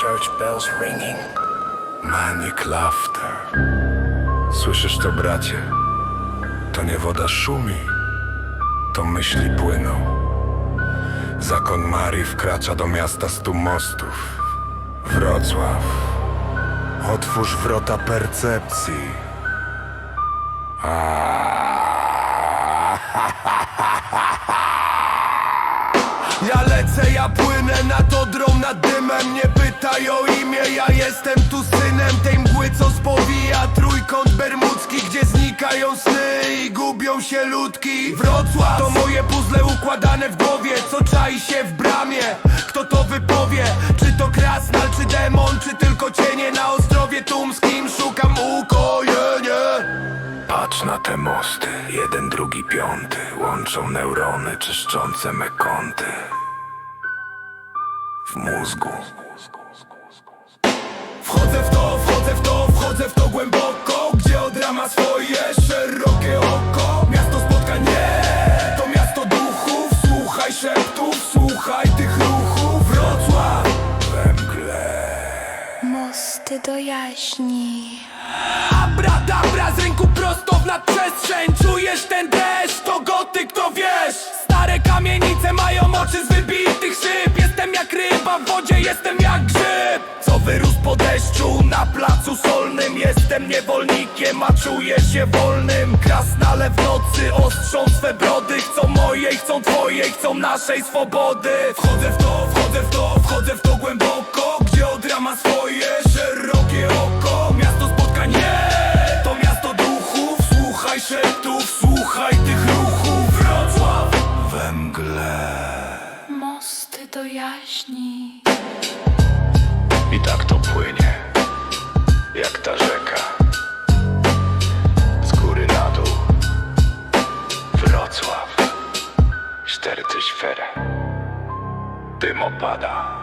church bells ringing. Manic laughter. Słyszysz to, bracie? To nie woda szumi, to myśli płyną. Zakon Marii wkracza do miasta stu mostów. Wrocław. Otwórz wrota percepcji. Ja ja płynę nad odrą, nad dymem. Nie pytaj o imię, ja jestem tu synem Tej mgły, co spowija trójkąt bermudzki Gdzie znikają sny i gubią się ludki. Wrocław to moje puzzle układane w głowie Co czai się w bramie, kto to wypowie? Czy to krasnal, czy demon, czy tylko cienie Na Ostrowie Tumskim? Szukam ukojenia. Patrz na te mosty, jeden, drugi, piąty. Łączą neurony czyszczące me kąty W mózgu. Wchodzę w to, wchodzę w to, wchodzę w to głęboko Gdzie odra ma swoje szerokie oko. Miasto spotkań nie, to miasto duchów. Słuchaj szeptów, słuchaj tych ruchów. Wrocław we mgle. Mosty do jaźni. Abradabra z rynku prosto w nadprzestrzeń. Czujesz ten deszcz, ryba w wodzie, jestem jak grzyb. Co wyrósł po deszczu na placu solnym. Jestem niewolnikiem, a czuję się wolnym. Krasnale w nocy ostrzą swe brody. Chcą mojej, chcą twojej, chcą naszej swobody. Wchodzę w to, wchodzę w to, wchodzę w to głęboko. Gdzie odra ma swoje szerokie oko. Miasto spotkań nie, to miasto duchów. Słuchaj szeptów, słuchaj tych ruchów. Wrocław We mgle Mosty do jaźni. I tak to płynie Jak ta rzeka. Z góry na dół Wrocław Czterty świerę Dym opada